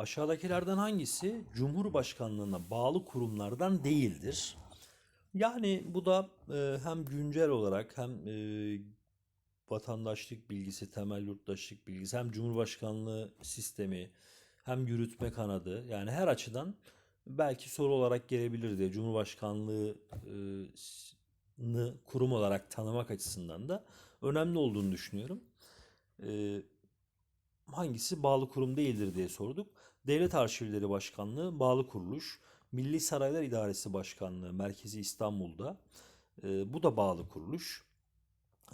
Aşağıdakilerden hangisi Cumhurbaşkanlığına bağlı kurumlardan değildir? Yani bu da e, hem güncel olarak hem e, vatandaşlık bilgisi, temel yurttaşlık bilgisi, hem Cumhurbaşkanlığı sistemi, hem yürütme kanadı yani her açıdan belki soru olarak gelebilir diye Cumhurbaşkanlığını kurum olarak tanımak açısından da önemli olduğunu düşünüyorum. E, hangisi bağlı kurum değildir diye sorduk. Devlet Arşivleri Başkanlığı bağlı kuruluş. Milli Saraylar İdaresi Başkanlığı merkezi İstanbul'da. Ee, bu da bağlı kuruluş.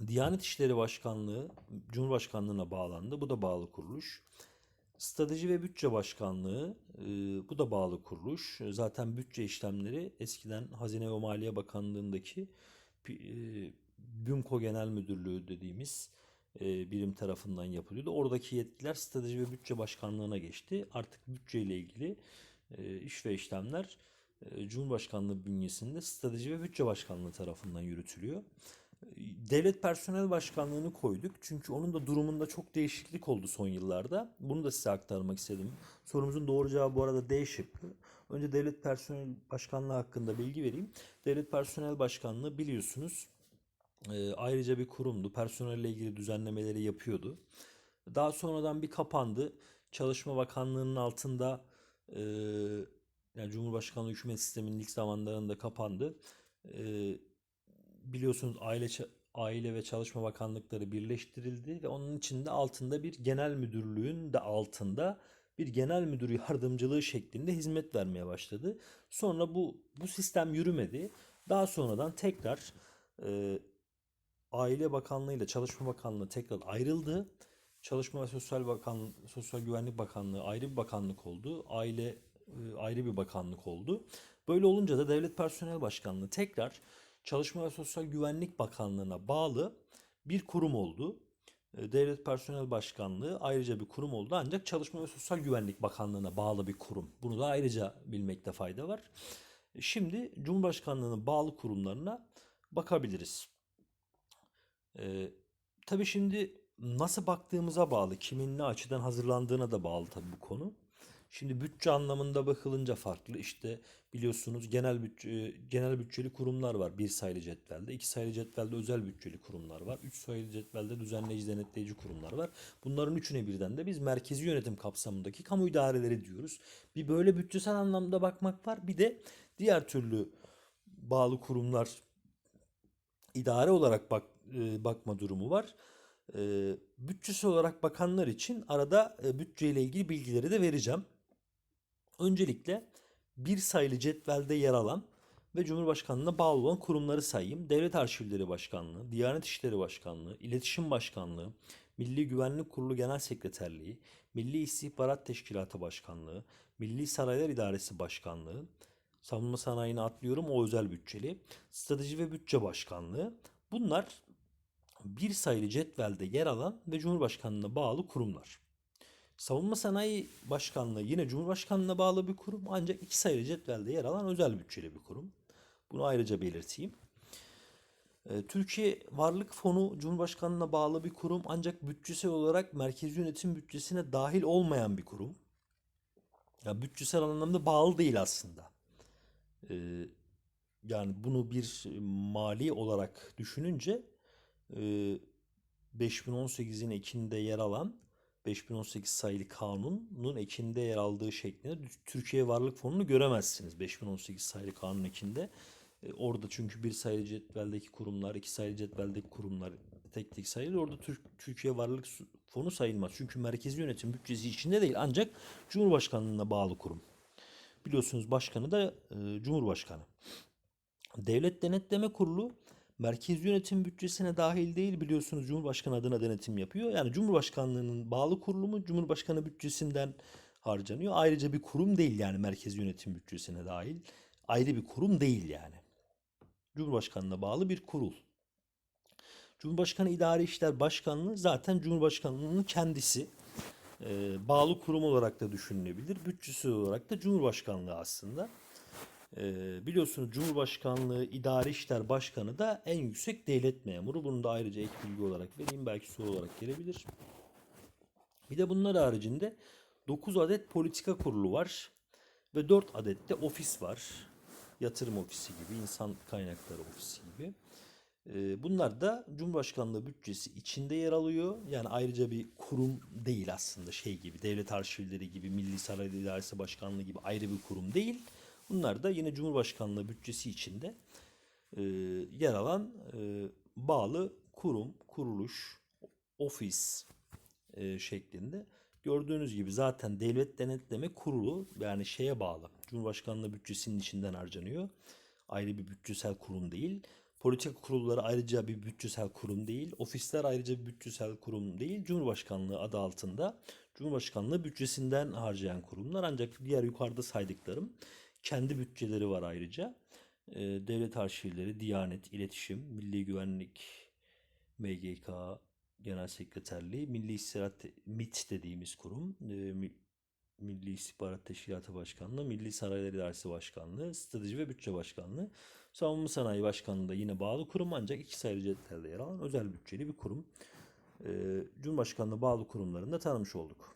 Diyanet İşleri Başkanlığı Cumhurbaşkanlığına bağlandı. Bu da bağlı kuruluş. Strateji ve Bütçe Başkanlığı e, bu da bağlı kuruluş. Zaten bütçe işlemleri eskiden Hazine ve Maliye Bakanlığındaki e, BÜMKO Genel Müdürlüğü dediğimiz e, birim tarafından yapılıyordu. Oradaki yetkiler Strateji ve Bütçe Başkanlığı'na geçti. Artık bütçe ile ilgili e, iş ve işlemler e, Cumhurbaşkanlığı bünyesinde Strateji ve Bütçe Başkanlığı tarafından yürütülüyor. E, Devlet Personel Başkanlığı'nı koyduk. Çünkü onun da durumunda çok değişiklik oldu son yıllarda. Bunu da size aktarmak istedim. Sorumuzun doğru cevabı bu arada D şıkkı. Önce Devlet Personel Başkanlığı hakkında bilgi vereyim. Devlet Personel Başkanlığı biliyorsunuz e, ayrıca bir kurumdu. Personelle ilgili düzenlemeleri yapıyordu. Daha sonradan bir kapandı. Çalışma Bakanlığı'nın altında e, yani Cumhurbaşkanlığı hükümet sisteminin ilk zamanlarında kapandı. E, biliyorsunuz aile aile ve çalışma bakanlıkları birleştirildi ve onun içinde altında bir genel müdürlüğün de altında bir genel müdür yardımcılığı şeklinde hizmet vermeye başladı. Sonra bu bu sistem yürümedi. Daha sonradan tekrar e, Aile Bakanlığı ile Çalışma Bakanlığı tekrar ayrıldı. Çalışma ve Sosyal Bakan Sosyal Güvenlik Bakanlığı ayrı bir bakanlık oldu. Aile e, ayrı bir bakanlık oldu. Böyle olunca da Devlet Personel Başkanlığı tekrar Çalışma ve Sosyal Güvenlik Bakanlığı'na bağlı bir kurum oldu. E, Devlet Personel Başkanlığı ayrıca bir kurum oldu ancak Çalışma ve Sosyal Güvenlik Bakanlığı'na bağlı bir kurum. Bunu da ayrıca bilmekte fayda var. Şimdi Cumhurbaşkanlığı'nın bağlı kurumlarına bakabiliriz. Ee, tabii şimdi nasıl baktığımıza bağlı, kimin ne açıdan hazırlandığına da bağlı tabii bu konu. Şimdi bütçe anlamında bakılınca farklı. İşte biliyorsunuz genel bütçe, genel bütçeli kurumlar var. Bir sayılı cetvelde, iki sayılı cetvelde özel bütçeli kurumlar var. Üç sayılı cetvelde düzenleyici denetleyici kurumlar var. Bunların üçüne birden de biz merkezi yönetim kapsamındaki kamu idareleri diyoruz. Bir böyle bütçesel anlamda bakmak var. Bir de diğer türlü bağlı kurumlar idare olarak bak e, bakma durumu var. E, bütçesi olarak bakanlar için arada e, bütçe ile ilgili bilgileri de vereceğim. Öncelikle bir sayılı cetvelde yer alan ve Cumhurbaşkanlığına bağlı olan kurumları sayayım. Devlet Arşivleri Başkanlığı, Diyanet İşleri Başkanlığı, İletişim Başkanlığı, Milli Güvenlik Kurulu Genel Sekreterliği, Milli İstihbarat Teşkilatı Başkanlığı, Milli Saraylar İdaresi Başkanlığı, Savunma sanayini atlıyorum o özel bütçeli. Strateji ve Bütçe Başkanlığı. Bunlar bir sayılı cetvelde yer alan ve Cumhurbaşkanlığına bağlı kurumlar. Savunma Sanayi Başkanlığı yine Cumhurbaşkanlığına bağlı bir kurum ancak iki sayılı cetvelde yer alan özel bütçeli bir kurum. Bunu ayrıca belirteyim. Ee, Türkiye Varlık Fonu Cumhurbaşkanlığına bağlı bir kurum ancak bütçesel olarak merkezi yönetim bütçesine dahil olmayan bir kurum. Ya bütçesel anlamda bağlı değil aslında. Ee, yani bunu bir mali olarak düşününce 5018'in ekinde yer alan 5018 sayılı kanunun ekinde yer aldığı şeklinde Türkiye Varlık Fonu'nu göremezsiniz 5018 sayılı kanun ekinde. Orada çünkü bir sayılı cetveldeki kurumlar, iki sayılı cetveldeki kurumlar tek tek sayılır. Orada Türk, Türkiye Varlık Fonu sayılmaz. Çünkü merkezi yönetim bütçesi içinde değil ancak Cumhurbaşkanlığına bağlı kurum. Biliyorsunuz başkanı da e, Cumhurbaşkanı. Devlet Denetleme Kurulu merkez yönetim bütçesine dahil değil biliyorsunuz Cumhurbaşkanı adına denetim yapıyor. Yani Cumhurbaşkanlığının bağlı kurulumu Cumhurbaşkanı bütçesinden harcanıyor. Ayrıca bir kurum değil yani merkez yönetim bütçesine dahil. Ayrı bir kurum değil yani. Cumhurbaşkanına bağlı bir kurul. Cumhurbaşkanı İdari İşler Başkanlığı zaten Cumhurbaşkanlığının kendisi. Ee, bağlı kurum olarak da düşünülebilir. Bütçesi olarak da Cumhurbaşkanlığı aslında. Ee, biliyorsunuz Cumhurbaşkanlığı İdari İşler Başkanı da en yüksek devlet memuru. Bunu da ayrıca ek bilgi olarak vereyim. Belki soru olarak gelebilir. Bir de bunlar haricinde 9 adet politika kurulu var ve 4 adet de ofis var. Yatırım ofisi gibi, insan kaynakları ofisi gibi. Ee, Bunlar da Cumhurbaşkanlığı bütçesi içinde yer alıyor. Yani ayrıca bir kurum değil aslında şey gibi, devlet arşivleri gibi, Milli Saray İdaresi Başkanlığı gibi ayrı bir kurum değil. Bunlar da yine Cumhurbaşkanlığı bütçesi içinde e, yer alan e, bağlı kurum, kuruluş, ofis e, şeklinde. Gördüğünüz gibi zaten Devlet Denetleme Kurulu yani şeye bağlı. Cumhurbaşkanlığı bütçesinin içinden harcanıyor. Ayrı bir bütçesel kurum değil. Politika kurulları ayrıca bir bütçesel kurum değil. Ofisler ayrıca bir bütçesel kurum değil. Cumhurbaşkanlığı adı altında Cumhurbaşkanlığı bütçesinden harcayan kurumlar. Ancak diğer yukarıda saydıklarım kendi bütçeleri var ayrıca. Ee, Devlet arşivleri, Diyanet, İletişim, Milli Güvenlik, MGK, Genel Sekreterliği, Milli İstihbarat MİT dediğimiz kurum, e, Mi- Milli İstihbarat Teşkilatı Başkanlığı, Milli Saraylar İdaresi Başkanlığı, Strateji ve Bütçe Başkanlığı, Savunma Sanayi Başkanlığı da yine bağlı kurum ancak iki ayrı cetvelde yer alan özel bütçeli bir kurum. E, Cumhurbaşkanlığı bağlı kurumlarını da tanımış olduk.